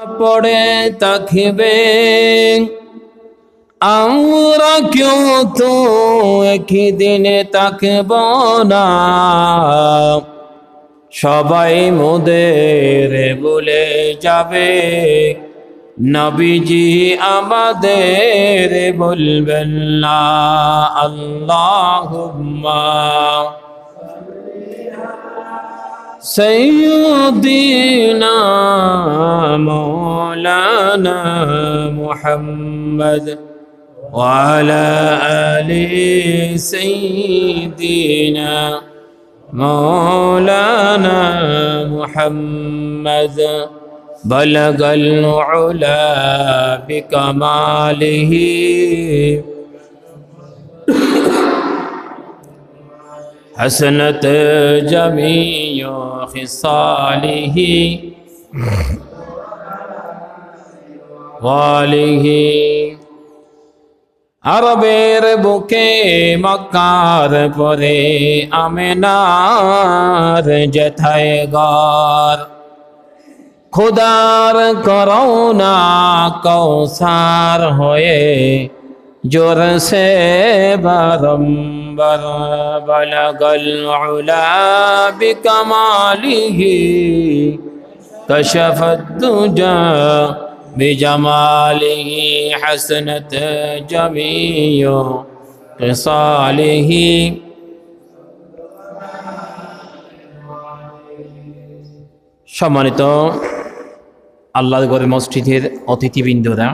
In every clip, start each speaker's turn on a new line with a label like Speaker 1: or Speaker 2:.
Speaker 1: পড়ে থাকবে আমরা কেউ তো একই দিনে থাকব না। সবাই মোদের বলে যাবে, নবীজি আমাদের বলবেন না আল্লাহুম্মা। سيدنا مولانا محمد وعلى آل سيدنا مولانا محمد. بلغ العلا بكماله. حسنت جميع خصاله واله আরবের বুকে মক্কার পরে আমেনার জেঠায় গর খুদার করোনা কৌসার হয়ে जोर से बारंबर बलगल उला बिकमालिही कशफदुजा बिजमालिही हसनत जमीयो कसालिही সম্মানিত আল্লাহ গড়ের মসজিদের অতিথিবৃন্দরা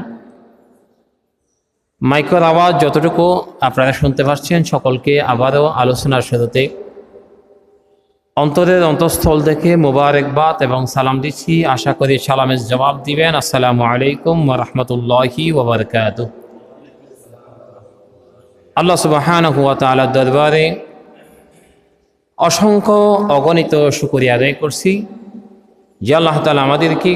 Speaker 1: মাইকর আওয়াজ যতটুকু আপনারা শুনতে পাচ্ছেন, সকলকে আবারও আলোচনার শুরুতে অন্তরের অন্তঃস্থল থেকে মোবারকবাদ এবং সালাম দিচ্ছি। আশা করি সালামের জবাব দিবেন। আসসালামু আলাইকুম রহমতুল্লাহি ওবরকাত আল্লাহ সুবাহান হুয়া তালার দরবারে অসংখ্য অগণিত শুকরিয়া আদায় করছি যে আল্লাহ তালা আমাদেরকে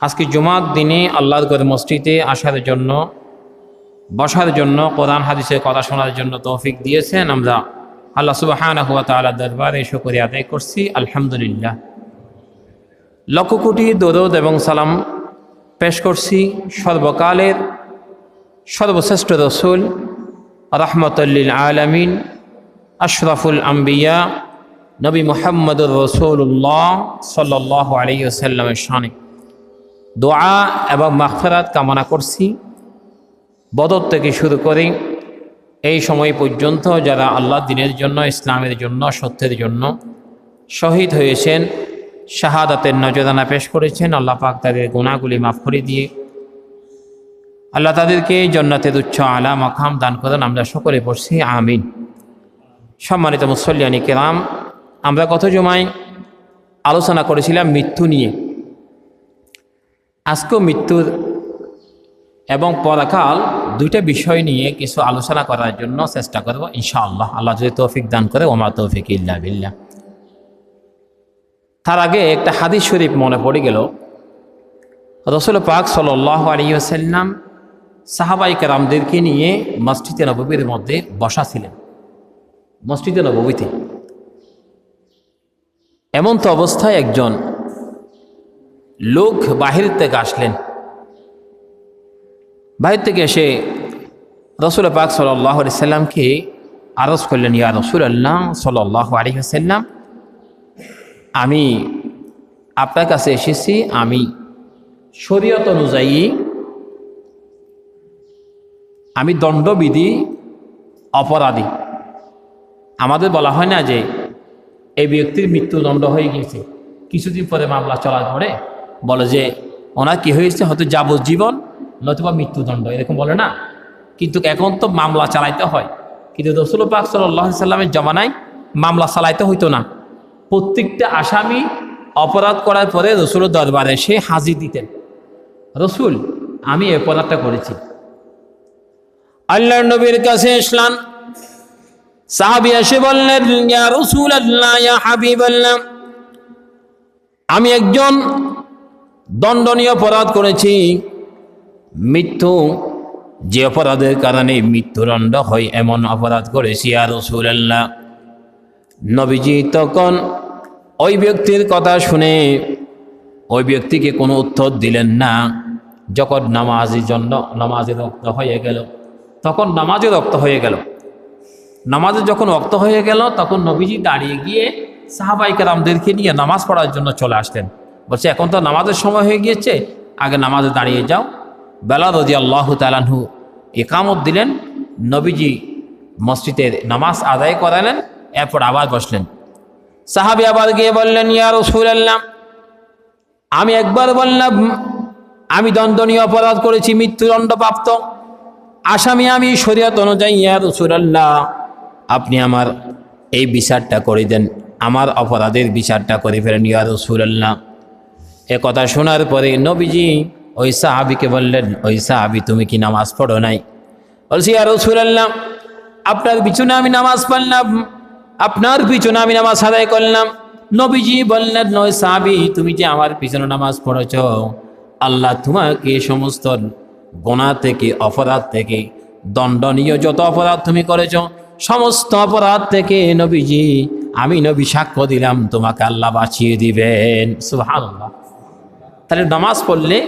Speaker 1: আজকে জুমার দিনে আল্লাহর গড় মসজিদে আসার জন্য বসার জন্য, কোরআন হাদিসের কথা শোনার জন্য তৌফিক দিয়েছেন। আমরা আল্লাহ সুবাহানা হুয়া তালা দরবারে শুকরিয়া আদায় করছি। আলহামদুলিল্লাহ। লক্ষ কোটি দরদ এবং সালাম পেশ করছি সর্বকালের সর্বশ্রেষ্ঠ রসুল, রহমতুল্লিল আলমিন, আশরাফুল আম্বিয়া, নবী মোহাম্মদুর রসুল্লাহ সাল্লাহ আলিয়াল্লামের শানে। দোয়া এবং মাগফেরাত কামনা করছি। বদর থেকে শুরু করে। এই সময় পর্যন্ত যারা আল্লাহ দিনের জন্য, ইসলামের জন্য, সত্যের জন্য শহীদ হয়েছেন, শাহাদাতের নজরানা পেশ করেছেন, আল্লাহ পাক তাদের গুণাগুলি মাফ করে দিয়ে আল্লাহ তাদেরকে জন্নাতের উচ্চ আলা মাকাম দান করেন। আমরা সকলে পড়ছি, আমিন। সম্মানিত মুসল্লিয়ানি কেরাম, আমরা গত জমায় আলোচনা করেছিলাম মৃত্যু নিয়ে। আজকেও মৃত্যুর এবং পরাকাল দুইটা বিষয় নিয়ে কিছু আলোচনা করার জন্য চেষ্টা করব, ইনশাআল্লাহ। আল্লাহ যদি তৌফিক দান করে, ওমা তৌফিক ইল্লা বিল্লাহ। তার আগে একটা হাদিস শরীফ মনে পড়ে গেল। রসুল পাক সাল্লাহ আলিয়াল্লাম সাহাবাই কারামদেরকে নিয়ে মসজিদে নবীর মধ্যে বসা ছিলেন। মসজিদে নবীতে এমন তো অবস্থায় একজন লোক বাহির থেকে আসলেন। বাহির থেকে এসে রসুল পাক সাল্লাহ সাল্লামকে আরজ করলেন, ইয়া রসুল আল্লাহ সাল্লাহ আলিহাসাল্লাম আমি আপনার কাছে এসেছি, আমি শরীয়ত অনুযায়ী, আমি দণ্ডবিধি অপরাধী। আমাদের বলা হয় না যে এই ব্যক্তির মৃত্যুদণ্ড হয়ে গিয়েছে, কিছুদিন পরে মামলা চলার পরে বলে যে ওনার কি হয়েছে? হয়তো যাবজ্জীবন নতুবা মৃত্যুদণ্ড, এরকম বলে না? কিন্তু এখন তো মামলা চালাইতে হয়। কিন্তু রসুল পাক সাল্লাহ সাল্লামের জমানায় মামলা চালাইতে হইতো না। প্রত্যেকটা আসামি অপরাধ করার পরে রসুল দরবারে সে হাজির দিতেন। রসুল, আমি অপরাধটা করেছি। আল্লাহ নবীর কাছে ইসলাম সাহাবি এসে বললেন রসুল আল্লাহ আমি একজন দণ্ডনীয় অপরাধ করেছি। মৃত্যু যে অপরাধের কারণে মৃত্যুদণ্ড হয় এমন অপরাধ করেছি। আর রসুল্লাহ নবীজি তখন ওই ব্যক্তির কথা শুনে ওই ব্যক্তিকে কোনো উত্তর দিলেন না। যখন নামাজের জন্য, নামাজে রক্ত হয়ে গেল, তখন নামাজে রক্ত হয়ে গেল। নামাজে যখন রক্ত হয়ে গেল, তখন নবীজি দাঁড়িয়ে গিয়ে সাহাবাইকে রামদেরকে নিয়ে নামাজ পড়ার জন্য চলে আসতেন বলছে, এখন তো নামাজের সময় হয়ে গিয়েছে, আগে নামাজে দাঁড়িয়ে যাও। বেলা রদি আল্লাহ তালানহু একামত দিলেন, নবীজি মসজিদে নামাজ আদায় করালেন, এরপর আবার বসলেন। সাহাবি আবার গিয়ে বললেন ইয়ার ইয়া রসুলাল্লাহ, আমি একবার বললাম, আমি দণ্ডনীয় অপরাধ করেছি মৃত্যুদণ্ড প্রাপ্ত আসামি আমি শরীয়ত অনুযায়ী ইয়ার ইয়া রসুলাল্লাহ, আপনি আমার এই বিচারটা করে দেন, আমার অপরাধের বিচারটা করে ফেলেন, ইয়া রসুলাল্লাহ। এ কথা শোনার পরে নবীজি ওই সাহাবিকে বললেন ওই সাহাবি তুমি কি নামাজ পড়ো নাই? বলছি, ইয়া রসুলাল্লাহ, আপনার পিছনে আমি নামাজ পড়লাম, আপনার পিছনে আমি নামাজ আদায় করলাম। নবীজি বললেন নয় সাহাবি তুমি যে আমার পিছনে নামাজ পড়েছ, আল্লাহ তোমাকে সমস্ত গোনা থেকে, অপরাধ থেকে, দণ্ডনীয় যত অপরাধ তুমি করেছ, সমস্ত অপরাধ থেকে নবীজি, আমি নবী সাক্ষ্য দিলাম, তোমাকে আল্লাহ বাঁচিয়ে দিবেন। সুবহানাল্লাহ। তাহলে নামাজ পড়লে